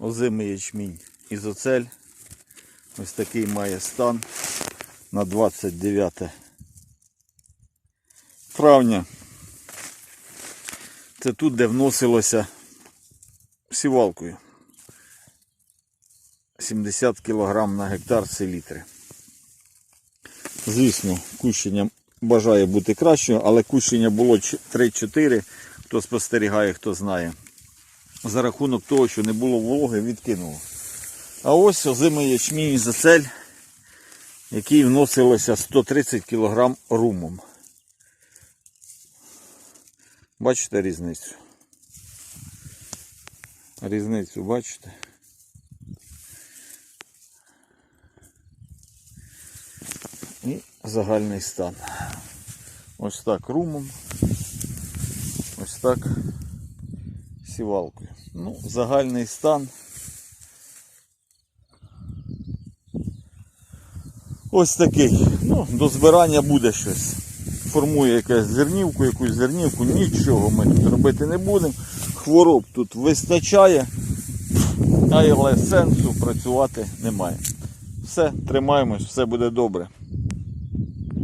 озимий ячмінь ізоцель. Ось такий має стан на 29 травня. Це тут, де вносилося сівалкою. 70 кг на гектар селітри. Звісно, кущення бажає бути кращим, але кущення було 3-4, хто спостерігає, хто знає. За рахунок того, що не було вологи, відкинуло. А ось озимий ячмінь зацель, який вносилося 130 кг румом. Бачите різницю? Різницю бачите? І загальний стан. Ось так румом. Ось так сівалкою. Ну, загальний стан. Ось такий. Ну, до збирання буде щось. Формує якась зернівку, якусь зернівку, нічого ми тут робити не будемо. Хвороб тут вистачає, але сенсу працювати немає. Все, тримаємось, все буде добре.